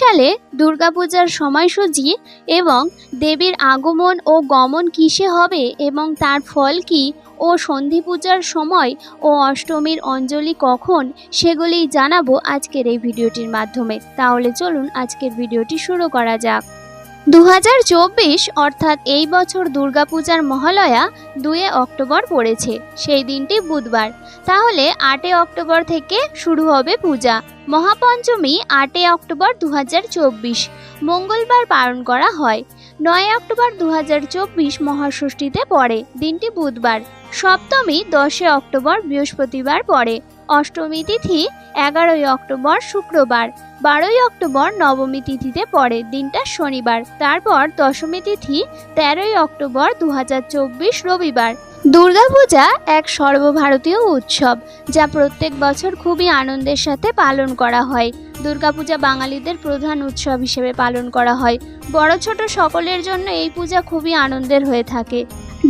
সালে দুর্গাপূজার সময়সূচি এবং দেবীর আগমন ও গমন কিসে হবে এবং তার ফল কী ও সন্ধি পূজার সময় ও অষ্টমীর অঞ্জলি কখন সেগুলি জানাব আজকের এই ভিডিওটির মাধ্যমে। তাহলে চলুন আজকের ভিডিওটি শুরু করা যাক। দু হাজার চব্বিশ, অর্থাৎ এই বছর দুর্গাপূজার মহালয়া দুয়ে অক্টোবর পড়েছে, সেই দিনটি বুধবার। তাহলে আটই অক্টোবর থেকে শুরু হবে পূজা। মহাপঞ্চমী আটই অক্টোবর দু হাজার চব্বিশ, মঙ্গলবার পালন করা হয়। নয় অক্টোবর দু হাজার চব্বিশ মহাষষ্ঠীতে পড়ে, দিনটি বুধবার। সপ্তমী দশে অক্টোবর বৃহস্পতিবার পড়ে। অষ্টমী তিথি এগারোই অক্টোবর শুক্রবার, বারোই অক্টোবর নবমী তিথিতে পড়ে, দিনটা শনিবার। তারপর দশমী তিথি তেরোই অক্টোবর দু হাজার চব্বিশ রবিবার। দুর্গাপূজা এক সর্বভারতীয় উৎসব, যা প্রত্যেক বছর খুবই আনন্দের সাথে পালন করা হয়। দুর্গাপূজা বাঙালিদের প্রধান উৎসব হিসেবে পালন করা হয়। বড় ছোট সকলের জন্য এই পূজা খুবই আনন্দের হয়ে থাকে।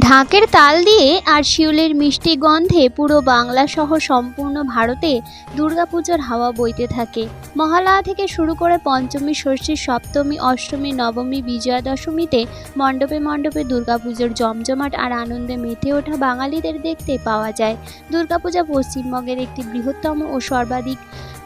ঢাকের তাল দিয়ে আর শিউলির মিষ্টি গন্ধে পুরো বাংলা সহ সম্পূর্ণ ভারতে দুর্গাপুজোর হাওয়া বইতে থাকে। মহালয়া থেকে শুরু করে পঞ্চমী, ষষ্ঠী, সপ্তমী, অষ্টমী, নবমী বিজয়া দশমীতে মণ্ডপে মণ্ডপে দুর্গাপুজোর জমজমাট আর আনন্দে মেতে ওঠা বাঙালিদের দেখতে পাওয়া যায়। দুর্গাপূজা পশ্চিমবঙ্গের একটি বৃহত্তম ও সর্বাধিক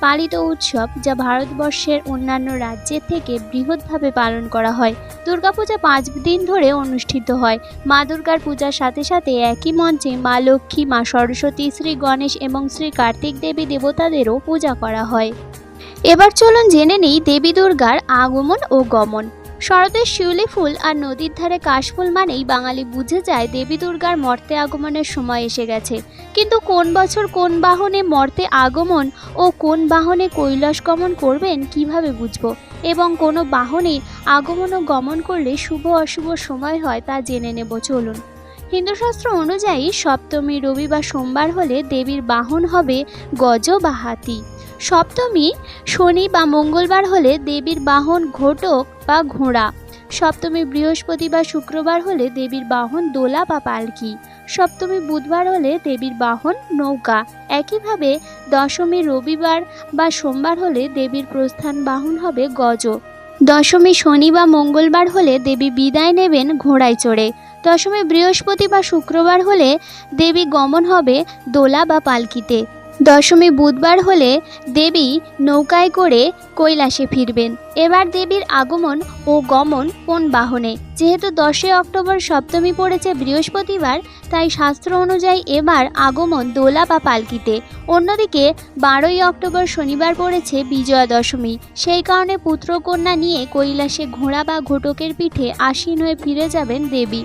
পালিত উৎসব যা ভারতবর্ষের অন্যান্য রাজ্যের থেকে বৃহৎভাবে পালন করা হয়। দুর্গাপূজা পাঁচ দিন ধরে অনুষ্ঠিত হয়। মা দুর্গার পূজার সাথে সাথে একই মঞ্চে মা লক্ষ্মী, মা সরস্বতী, শ্রী গণেশ এবং শ্রী কার্তিক দেবী দেবতাদেরও পূজা করা হয়। এবার চলুন জেনে নিই দেবী দুর্গার আগমন ও গমন। শরতের শিউলি ফুল আর নদীর ধারে কাশফুল মানেই বাঙালি বুঝে যায় দেবী দুর্গার মর্তে আগমনের সময় এসে গেছে। কিন্তু কোন বছর কোন বাহনে মর্তে আগমন ও কোন বাহনে কৈলাস গমন করবেন কীভাবে বুঝব? এবং কোনো বাহনে আগমন ও গমন করলে শুভ অশুভ সময় হয় তা জেনে নেব, চলুন। হিন্দুশাস্ত্র অনুযায়ী সপ্তমী, রবি বা সোমবার হলে দেবীর বাহন হবে গজ বা হাতি সপ্তমী, শনি বা মঙ্গলবার হলে দেবীর বাহন ঘটক বা ঘোড়া। সপ্তমী বৃহস্পতি বা শুক্রবার হলে দেবীর বাহন দোলা বা পালকি। সপ্তমী বুধবার হলে দেবীর বাহন নৌকা। একইভাবে দশমী রবিবার বা সোমবার হলে দেবীর প্রস্থান বাহন হবে গজ। দশমী শনি বা মঙ্গলবার হলে দেবী বিদায় নেবেন ঘোড়ায় চড়ে। দশমী বৃহস্পতি বা শুক্রবার হলে দেবী গমন হবে দোলা বা পালকিতে। দশমী বুধবার হলে দেবী নৌকায় করে কৈলাসে ফিরবেন। এবার দেবীর আগমন ও গমন কোন বাহনে? যেহেতু দশই অক্টোবর সপ্তমী পড়েছে বৃহস্পতিবার, তাই শাস্ত্র অনুযায়ী এবার আগমন দোলা বা পালকিতে। অন্যদিকে বারোই অক্টোবর শনিবার পড়েছে বিজয়া দশমী সেই কারণে পুত্রকন্যা নিয়ে কৈলাসে ঘোড়া বা ঘটকের পিঠে আসীন হয়ে ফিরে যাবেন দেবী।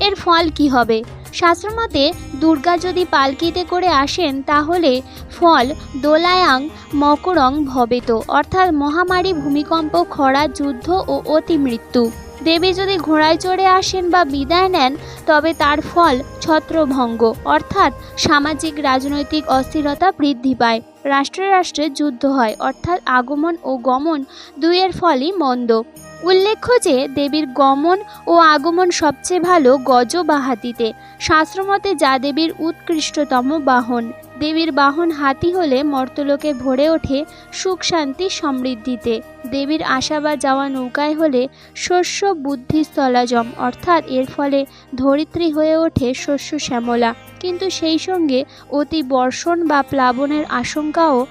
এর ফল কি হবে? শাস্ত্রমতে দুর্গা যদি পালকিতে করে আসেন, তাহলে ফল দোলায়াং মকরং ভবেত। অর্থাৎ মহামারী, ভূমিকম্প, খরা, যুদ্ধ ও অতি মৃত্যু। দেবী যদি ঘোড়ায় চড়ে আসেন বা বিদায় নেন, তবে তার ফল ছত্রভঙ্গ। অর্থাৎ সামাজিক, রাজনৈতিক অস্থিরতা বৃদ্ধি পায়। রাষ্ট্রে রাষ্ট্রে যুদ্ধ হয়, অর্থাৎ আগমন ও গমন দুইয়ের ফলই মন্দ। উল্লেখ্য যে, দেবীর গমন ও আগমন সবচেয়ে ভালো গজ বা হাতিতে শাস্ত্রমতে যা দেবীর উৎকৃষ্টতম বাহন। দেবীর বাহন হাতি হলে মর্তলোকে ভরে ওঠে সুখ শান্তি সমৃদ্ধিতে। দেবীর আসা বা যাওয়া নৌকায় হলে শস্য বুদ্ধি স্থলাজম, অর্থাৎ এর ফলে ধরিত্রী হয়ে ওঠে শস্য শ্যামলা। কিন্তু সেই সঙ্গে অতি বর্ষণ বা প্লাবনের আশঙ্কাও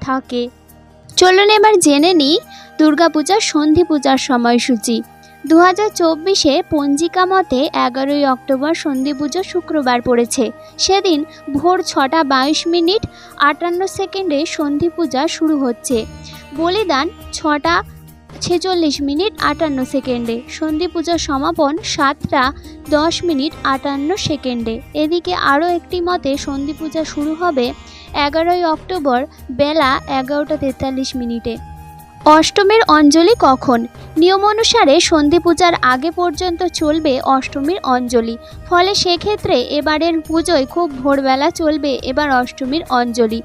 থাকে। চলুন এবার জেনে নিই দুর্গাপূজার সন্ধি পূজার সময়সূচি। দু হাজার চব্বিশে পঞ্জিকা মতে এগারোই অক্টোবর সন্ধি পুজো শুক্রবার পড়েছে। সেদিন ভোর ছটা বাইশ মিনিট আটান্ন সেকেন্ডে সন্ধি পূজা শুরু হচ্ছে। বলিদান ছটা ছেচল্লিশ মিনিট আটান্ন সেকেন্ডে। সন্ধি পূজার সমাপন সাতটা দশ মিনিট আটান্ন সেকেন্ডে। এদিকে আরও একটি মতে সন্ধি পূজা শুরু হবে এগারোই অক্টোবর বেলা এগারোটা তেতাল্লিশ মিনিটে। অষ্টমীর অঞ্জলি কখন? নিয়ম অনুসারে সন্ধি পূজার আগে পর্যন্ত চলবে অষ্টমীর অঞ্জলি। ফলে সেক্ষেত্রে এবারের পুজোয় খুব ভোরবেলা চলবে এবার অষ্টমীর অঞ্জলি।